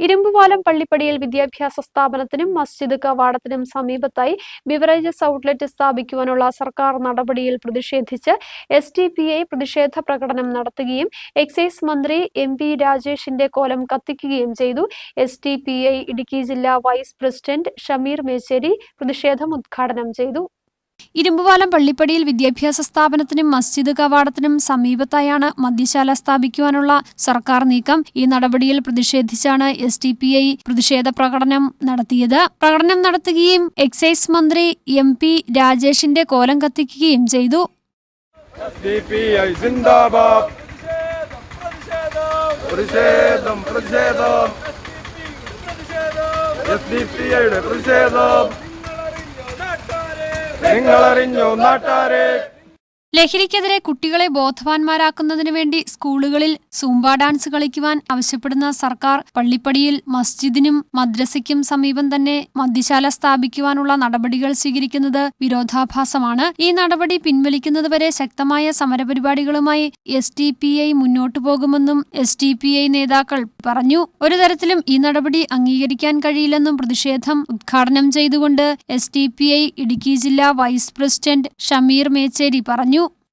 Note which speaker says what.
Speaker 1: ഇരുമ്പുപാലം പള്ളിപ്പടിയിൽ വിദ്യാഭ്യാസ സ്ഥാപനത്തിനും മസ്ജിദ് കവാടത്തിനും സമീപത്തായി beverages outlet സ്ഥാപിക്കുവാനുള്ള സർക്കാർ നടപടിയിൽ പ്രതിഷേധിച്ച് എസ് ടി പി ഐ പ്രതിഷേധ പ്രകടനം നടത്തുകയും എക്സൈസ് മന്ത്രി എം പി രാജേഷിന്റെ കോലം കത്തിക്കുകയും ചെയ്തു. എസ് പി ഐ ഇടുക്കി ജില്ലാ വൈസ് പ്രസിഡന്റ് ഷമീർ മേച്ചേരി പ്രതിഷേധം ഉദ്ഘാടനം ചെയ്തു.
Speaker 2: ഇരുമ്പുപാലം പള്ളിപ്പടിയിൽ വിദ്യാഭ്യാസ സ്ഥാപനത്തിനും മസ്ജിദ് കവാടത്തിനും സമീപത്തായാണ് മദ്യശാല സ്ഥാപിക്കുവാനുള്ള സർക്കാർ നീക്കം. ഈ നടപടിയിൽ പ്രതിഷേധിച്ചാണ് എസ് ടി പി ഐ പ്രതിഷേധ പ്രകടനം നടത്തിയത്. പ്രകടനം നടത്തുകയും എക്സൈസ് മന്ത്രി എം പി രാജേഷിന്റെ കോലം കത്തിക്കുകയും ചെയ്തു.
Speaker 3: പ്രതിഷേധം പ്രതിഷേധം. ഡി പ്രതിഷേധം. നിങ്ങളറിഞ്ഞോ നാട്ടാരെ?
Speaker 2: ലഹരിക്കെതിരെ കുട്ടികളെ ബോധവാന്മാരാക്കുന്നതിനു വേണ്ടി സ്കൂളുകളിൽ സൂംബ ഡാൻസ് കളിക്കുവാൻ ആവശ്യപ്പെടുന്ന സർക്കാർ പള്ളിപ്പടിയിൽ മസ്ജിദിനും മദ്രസയ്ക്കും സമീപം തന്നെ മദ്യശാല സ്ഥാപിക്കുവാനുള്ള നടപടികൾ സ്വീകരിക്കുന്നത് വിരോധാഭാസമാണ്. ഈ നടപടി പിൻവലിക്കുന്നതുവരെ ശക്തമായ സമരപരിപാടികളുമായി എസ് ടി പി ഐ മുന്നോട്ടു പോകുമെന്നും എസ് ടി പി ഐ നേതാക്കൾ പറഞ്ഞു. ഒരു തരത്തിലും ഈ നടപടി അംഗീകരിക്കാൻ കഴിയില്ലെന്നും പ്രതിഷേധം ഉദ്ഘാടനം ചെയ്തുകൊണ്ട് S D P I Idukki ജില്ലാ വൈസ് പ്രസിഡന്റ് ഷമീർ മേച്ചേരി പറഞ്ഞു.